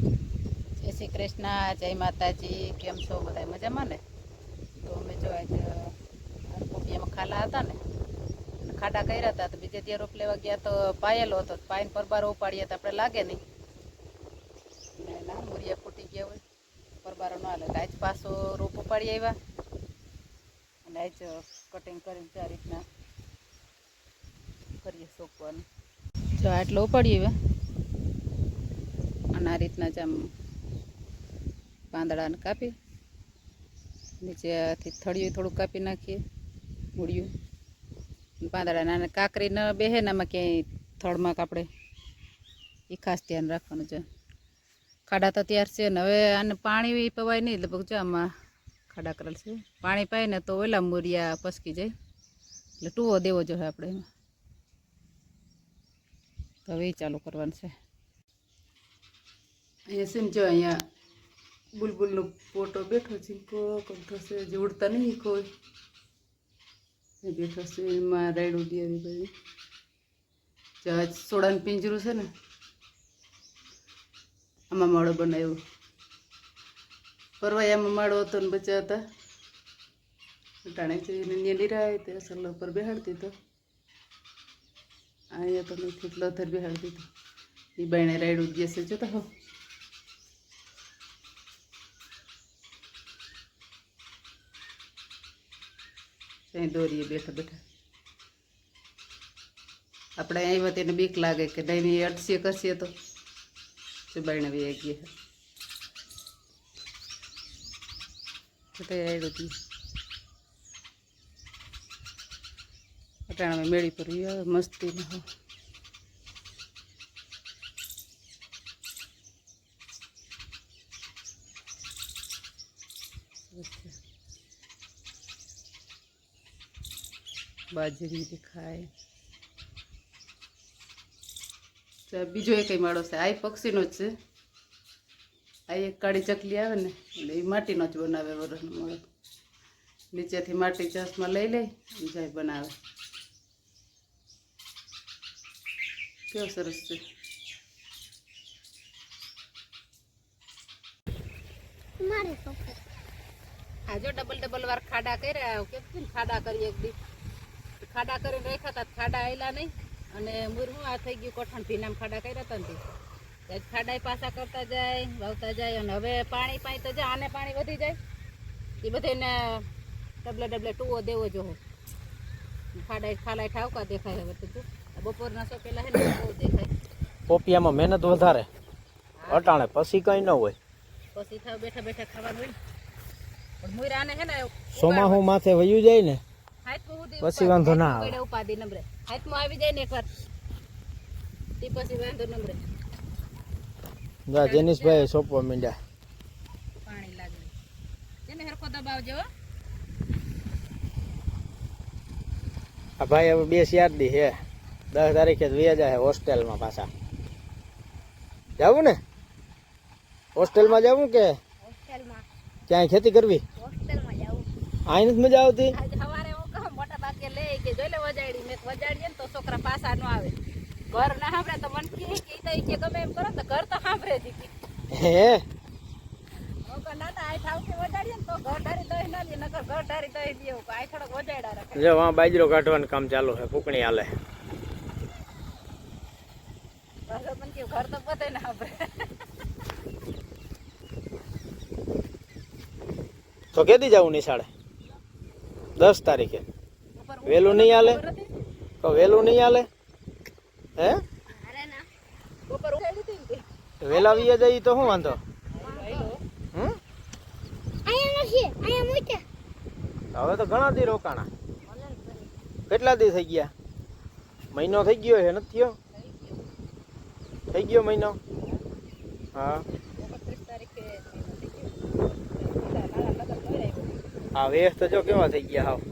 જય શ્રી કૃષ્ણ, જય માતાજી, કેમ છો? બધા મજામાં ને? તો અમે જો આજે કોપિયામાં ખાલા હતા ને ખાડા કર્યા હતા, તો બીજે ત્યાં રોપ લેવા ગયા તો પાયેલો હતો પાઈને પરબારો ઉપાડીએ તો આપણે લાગે નહીં. ને, મૂરિયા ફૂટી ગયા હોય, પરબારો ન હાલે. આજ પાછો રોપ ઉપાડી આવ્યા. અને આજ કટિંગ કરીને આ રીતના કરીએ સોંપવાનું. જો આટલો ઉપાડી આવ્યા. આ રીતના જ આમ પાંદડાને કાપી નીચેથી થળિયું થોડુંક કાપી નાખીએ, મૂળિયું. પાંદડાને અને કાંકરી ન બેહે ને આમાં ક્યાંય થળમાં આપણે એ ખાસ ધ્યાન રાખવાનું છે. ખાડા તો તૈયાર છે ને હવે આને પાણી પવાય નહીં, લગભગ જો આમાં ખાડા કરેલ છે. પાણી પાય ને તો ઓલા મૂરિયા પસકી જાય, એટલે ટૂવો દેવો જોઈએ આપણે એમાં. તો હવે એ ચાલુ કરવાનું છે. અહીંયા છે ને જો અહીંયા બુલબુલનો ફોટો બેઠો છે કોક થશે જે ઉડતા નહીં કોઈ. બેઠો છે એમાં રાયડું દે આવી બધી જહાજ સોડાનું પિંજરું છે ને, આમાં માળો બનાવ્યો. પરવાય આમાં માળો હતો ને બચ્ચા હતા ટાણે જઈને નેલી રાય તે અસલ ઉપર બેહાડતી તો. અહીંયા તો નથી એટલો અધર બેહાડતી તો એ બાયણે રાયડું દે છે જોતા હો. ત્યાં દોરીએ બેઠા બેઠા. આપણે વખતે એને બીક લાગે કે નહીં અટસીએ કરશે તો. સુબાઈને વે ગયા અટાણે અમે મેળી પર મસ્તી ન હોય. બાજરી દેખાય બીજો એક માળો છે. આ પક્ષીનો જ છે. આ એક કાળી ચકલી આવે ને એટલે એ માટીનો જ બનાવે વરસનો માળો. નીચેથી માટી ચસમાં લઈ લે જાય બનાવે. કેવો સરસ છે. આ જો ડબલ ડબલ વાર ખાડા કર્યા કે ખાડા કરી એક દી? ખાડા કરીને રાખ્યા હતા ખાડા આવેલા નહીં. અને મુરમું આ થઈ ગયું કોઠણ ભીનામ ખાડા કર્યા હતા ને ખાડાય પાછા કરતા જાય વાવતા જાય અને હવે પાણી પાણી તો જાય આને પાણી વધી જાય. એ બધાને ડબલે ડબલે ટૂવો દેવો જો ખાડા ખાલાય ઠાવકા દેખાય હવે તો બપોરના સો પેલા હે ને બહુ દેખાય. પોપિયામાં મહેનત વધારે. અટાણે પછી કઈ ન હોય. પછી બેઠા બેઠા ખાવાનું હોય પણ મુયરાને હે ને સોમાહુ માથે વયું જાય ને પછી વાંધો ના આવે. ઉપાધિ નંબરે હાથમાં આવી જાય ને એકવાર. તે પછી વાંધો નંબરે જા જેનિશભાઈ સોંપવા મીંડ્યા. પાણી લાગે જેને હરખો દબાવજો આ ભાઈ હવે બે ચાર દી હે. દસ તારીખે જ વ્યા જાય હોસ્ટેલમાં પાછા. જાવું ને? હોસ્ટેલમાં જવું કે? ક્યાંય ખેતી કરવી? હોસ્ટેલમાં જાવું. આઈ નથી મજા આવતી આજે સવારે હું કહું મોટા બાકે લે કે જોઈ લે વજાડી મેં વજાડીએ ને તો છોકરા પાછા ન આવે. ઘર ના સાંભળે તો મને કે એ કે ગમે એમ કરો તો ઘર તો સાંભળે જ હે? બાજરો કાઢવાનું કામ ચાલુ છે ફૂકણી હાલે. ઘર ના તો કેદી જવું નિશાળે? દસ તારીખે. વહેલું નહીં હાલે? તો વહેલું નહીં હાલે? હે? વેલા વીએ જઈએ તો શું વાંધો. હવે તો ઘણા દી રોકાણા. કેટલા દી થઈ ગયા? મહિનો થઈ ગયો છે, નથી થયો? થઈ ગયો મહિનો? હા. હા તો જો કેવા થઈ ગયા હાવ.